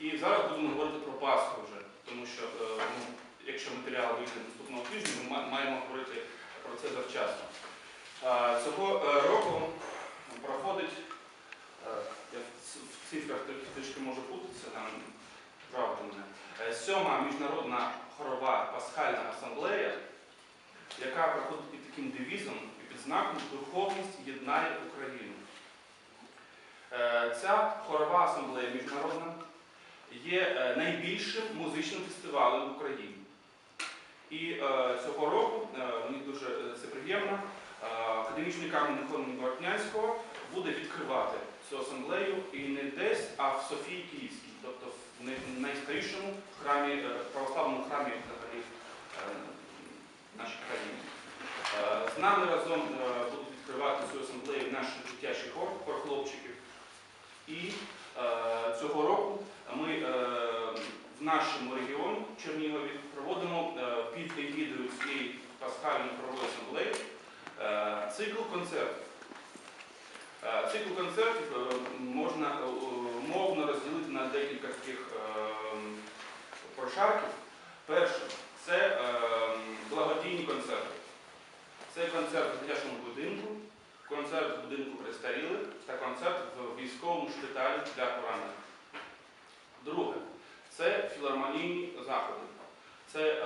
І зараз будемо говорити про Пасху вже, тому що е, ну, якщо матеріал вийде наступного тижня, ми маємо говорити про це завчасно. Цього е, року проходить, е, я в цифрах трішки можу путатися, там правда мене, сьома міжнародна хорова пасхальна асамблея, яка проходить під таким девізом і під знаком Духовність єднає Україну. Ця хорова асамблея міжнародна є е, найбільшим музичним фестивалем в Україні. І е, цього року, е, мені дуже це приємно, академічний камінь Миколи Боротнянського буде відкривати цю асамблею і не десь, а в Софії Київській, тобто в найстарішому храмі, православному храмі взагалі нашій З нами разом будуть відкривати цю асамблею наш дитячий хор, хор хлопчиків. І е, цього року ми е, в нашому регіоні Чернігові проводимо е, під егідою цієї пасхальної хорової асамблеї е, цикл концертів. Е, Цикл концертів можна умовно розділити на декілька таких прошарків. Перше це благодійні концерти. Це концерт в дитячому будинку, концерт в будинку престарілих та концерт в військовому шпиталі для поранених. Філармонійні заходи. Це е,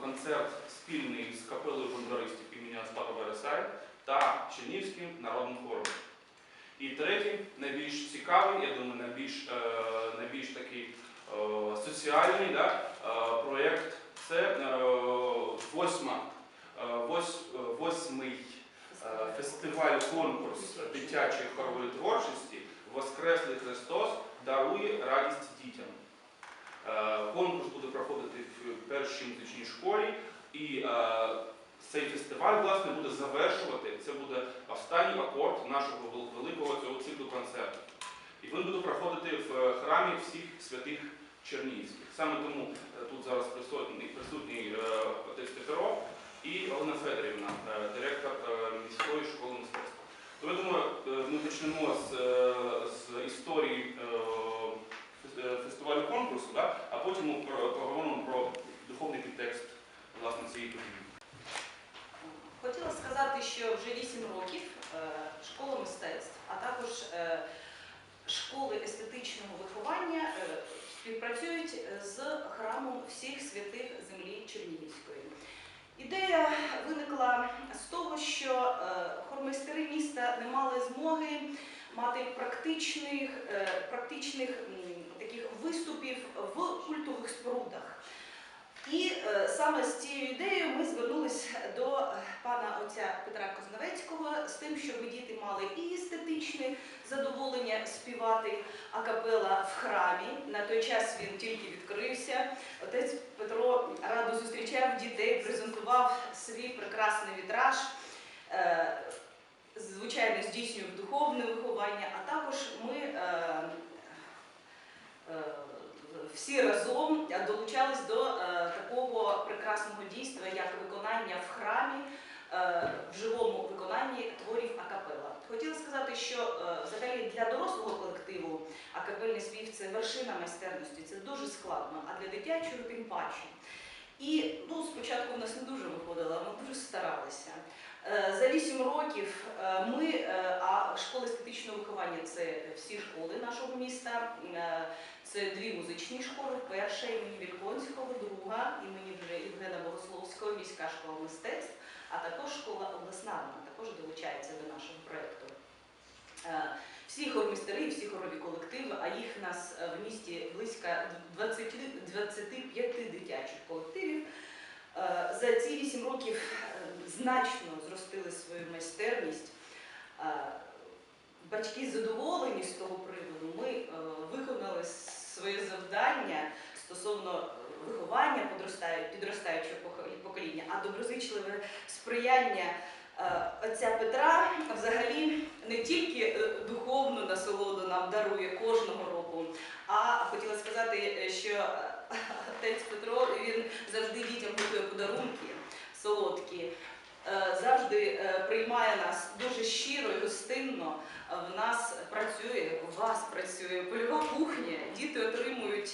концерт спільний з капелою бондаристів імені Аспара Вересай та Чернівським народним хором. І третій, найбільш цікавий, я думаю, найбільш, е, найбільш такий е, соціальний да, е, проєкт це е, восьма, е, вось, е, восьмий е, фестиваль конкурс дитячої хорової творчості Воскреслий Христос дарує радість дітям. Е, Конкурс буде проходити в першій музичній школі, і е, цей фестиваль власне буде завершувати. Це буде останній акорд нашого великого цього циклу концертів. І він буде проходити в е, храмі всіх святих Чернігівських. Саме тому е, тут зараз присутній, присутній е, отець Петро і Олена Федорівна, директор міської школи мистецтва. То я думаю, ми почнемо з, з історії фес- фестивалю конкурсу, да? а потім ми поговоримо про духовний підтекст власне цієї події. Хотіла сказати, що вже 8 років е, школа мистецтв, а також е, школи естетичного виховання е, співпрацюють з храмом всіх святих землі Чернігівської. Ідея виникла з того, що хормайстери міста не мали змоги мати практичних, практичних таких виступів в культових спорудах. І е, саме з цією ідеєю ми звернулися до пана отця Петра Козновецького з тим, щоб діти мали і естетичне задоволення співати акапела в храмі. На той час він тільки відкрився. Отець Петро радо зустрічав дітей, презентував свій прекрасний вітраж. Е, Звичайно, здійснював духовне виховання, а також ми е, всі разом долучались до такого прекрасного дійства, як виконання в храмі, е, в живому виконанні творів акапела. Хотіла сказати, що е, взагалі для дорослого колективу акапельний спів це вершина майстерності, це дуже складно, а для дитячого тим паче. І ну, спочатку в нас не дуже виходило, ми дуже старалися. Е, За 8 років ми, а школа естетичного виховання це всі школи нашого міста. Це дві музичні школи. Перша імені Вільконського, друга імені вже Євгена Богословського, міська школа мистецтв, а також школа обласна, вона також долучається до нашого проєкту. Е, Всі хормістери, всі хорові колективи, а їх в нас е, в місті близько 20, 25 дитячих колективів. Е, За ці 8 років значно зростили свою майстерність. Батьки задоволені з того приводу. Ми виконали своє завдання стосовно е, виховання підростаючого покоління, а доброзичливе сприяння е, отця Петра взагалі не тільки е, духовну насолоду нам дарує кожного року, а хотіла сказати, що отець Петро він завжди дітям готує подарунки солодкі. Завжди приймає нас дуже щиро і гостинно, В нас працює, у вас працює польова кухня, діти отримують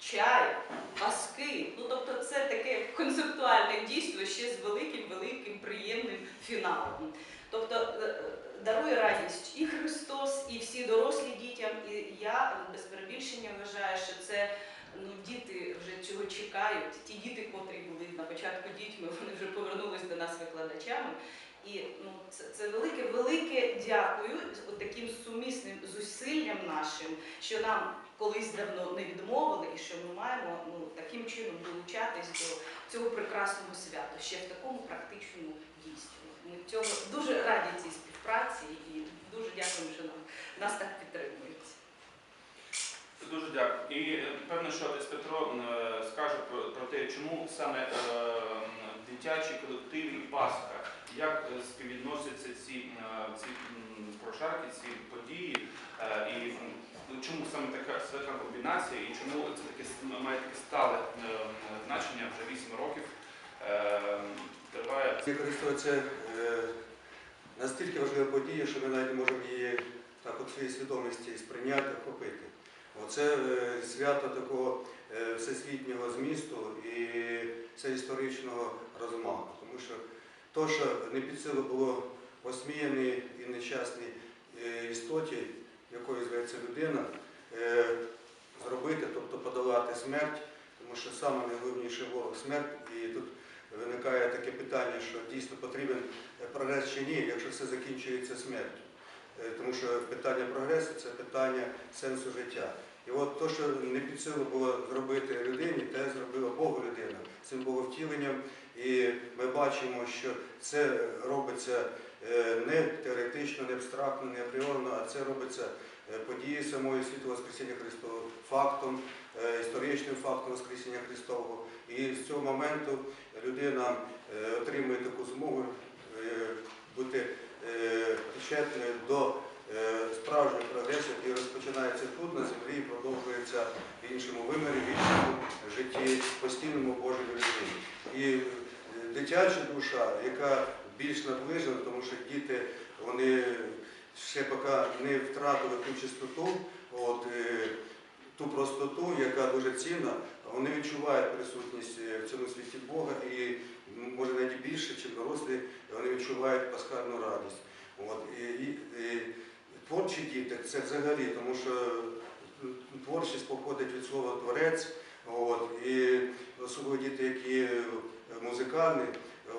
чай, паски. Ну тобто це таке концептуальне дійство ще з великим, великим приємним фіналом. Тобто е, е, дарує радість і Христос, і всі дорослі дітям. І я без перебільшення вважаю, що це ну діти вже цього чекають. Ті діти, котрі були на початку дітьми, вони вже повернулись до нас викладачами. І ну, це, це велике, велике дякую таким сумісним зусиллям нашим, що нам колись давно не відмовили, і що ми маємо ну, таким чином долучатись до цього прекрасного свята, ще в такому практичному дійстві. Ми цього дуже раді цій співпраці і дуже дякуємо, що нам, нас так підтримують. Дуже дякую. І е, певно, що десь Петро е, скаже про, про те, чому саме е, м, дитячі колективи і Пасха, як е, співвідносяться ці, е, ці прошарки, ці події, е, і чому саме така, така комбінація, і чому це таке має таке стале значення вже 8 років триває. Е, настільки важлива подія, що ми навіть можемо її так в своїй свідомості сприйняти, охопити. Оце свято такого всесвітнього змісту і всеісторичного розмаху. Тому що то, що не під силу було осміяній і нещасній е, істоті, якою зветься людина, е, зробити, тобто подолати смерть, тому що саме найголовніший ворог смерть, і тут виникає таке питання, що дійсно потрібен прогрес чи ні, якщо все закінчується смертю. Е, Тому що питання прогресу це питання сенсу життя. І от то, що не під силу було зробити людині, те зробила Богу людина цим боговтіленням. І ми бачимо, що це робиться е, не теоретично, не абстрактно, не апріорно, а це робиться е, подією самої світу Воскресіння Христового, фактом, е, історичним фактом Воскресіння Христового. І з цього моменту людина отримує таку змогу бути причетною до справжнього прогресу, який розпочинається тут, на землі, і продовжується в іншому вимірі, в іншому житті, постійному Божій людині. Дитяча душа, яка більш наближена, тому що діти, вони ще поки не втратили ту чистоту, от, е, ту простоту, яка дуже цінна, вони відчувають присутність е, в цьому світі Бога і може навіть більше, ніж дорослі, вони відчувають пасхальну радість. От, і, і, і творчі діти це взагалі, тому що творчість походить від слова творець, от, і особливо діти, які музикальні,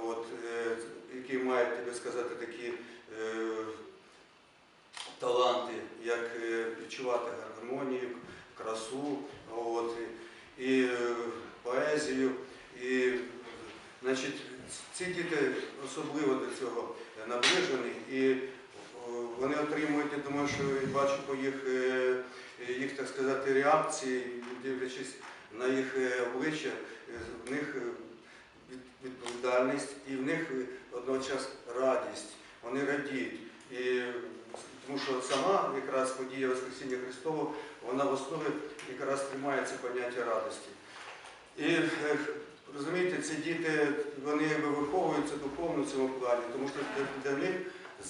от, е, які мають, би сказати, такі е, таланти, як е, відчувати гармонію, красу, от, і, е, поезію. І, значить, ці діти особливо до цього наближені, і вони отримують, я думаю, що я бачу по їх, їх, так сказати, реакції, дивлячись на їх обличчя, в них відповідальність і в них е, одночас радість. Вони радіють. І, тому що сама якраз подія Воскресіння Христового, вона в основі якраз тримає це поняття радості. І е, розумієте, ці діти вони якби виховуються духовно в цьому плані, тому що для, них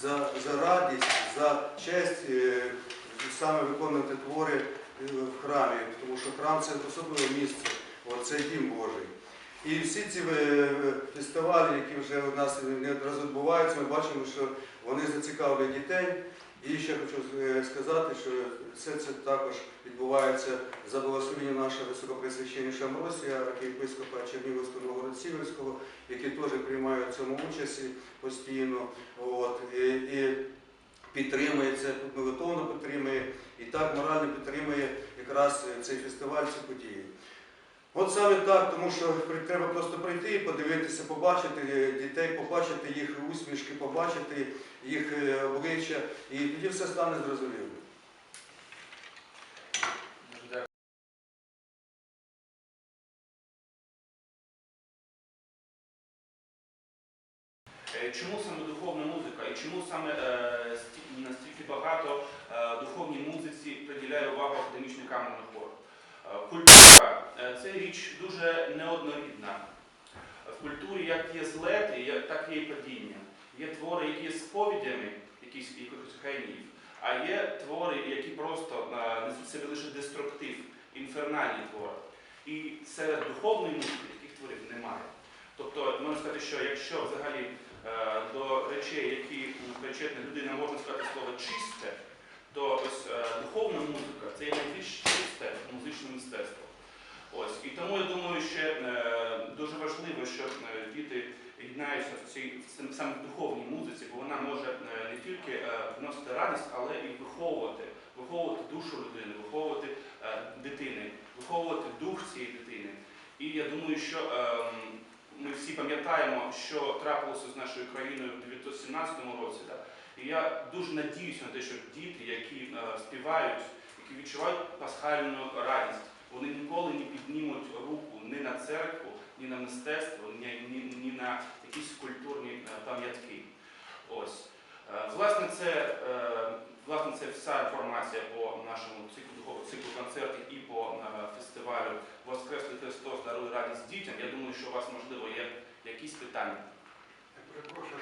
за, за радість, за честь е, саме виконувати твори в храмі, тому що храм це особливе місце, це дім Божий. І всі ці е, фестивалі, які вже у нас неодразу відбуваються, ми бачимо, що вони зацікавлюють дітей. І ще хочу е, сказати, що все це також відбувається за благословенням нашого високопресвященніша Амросія, архієпископа Чернігівського Новгород-Сіверського, які теж приймають в цьому участі постійно. От, і, і підтримує це, молитовно підтримує, і так морально підтримує якраз цей фестиваль, ці події. От саме так, тому що треба просто прийти і подивитися, побачити дітей, побачити їх усмішки, побачити їх е, обличчя, і тоді все стане зрозуміло. Е, Чому саме духовна музика і чому саме е, настільки багато духовній музиці приділяє увагу академічний камерний хор? Культура це річ дуже неоднорідна. В культурі як є злети, так є і падіння. Є твори, які є сповідями якихось геніїв, А є твори, які просто е, несуть собі лише деструктив, інфернальні твори. І серед духовної музики таких творів немає. Тобто, можна сказати, що якщо взагалі е, до речей, які у причетна людина можна сказати слово чисте, то ось е, духовна музика це є найбільш чисте музичне мистецтво. Ось і тому я думаю, що е, дуже важливо, щоб е, діти єднаються в цій в саме духовній музиці, бо вона може е, не тільки приносити радість, але і виховувати, виховувати душу людини, виховувати дитини, виховувати дух цієї дитини. І я думаю, що ем, ми всі пам'ятаємо, що трапилося з нашою країною в 1917 році. І я дуже надіюся на те, що діти, які співають, які відчувають пасхальну радість, вони ніколи не піднімуть руку ні на церкву, ні на мистецтво, ні, ні, ні на якісь культурні е, пам'ятки. Е, Власне, це, е, власне, це вся інформація по нашому циклу, циклу концертів і по фестивалю Воскреслий Христос дарує радість дітям. Я думаю, що у вас можливо є якісь питання. Я перепрошую,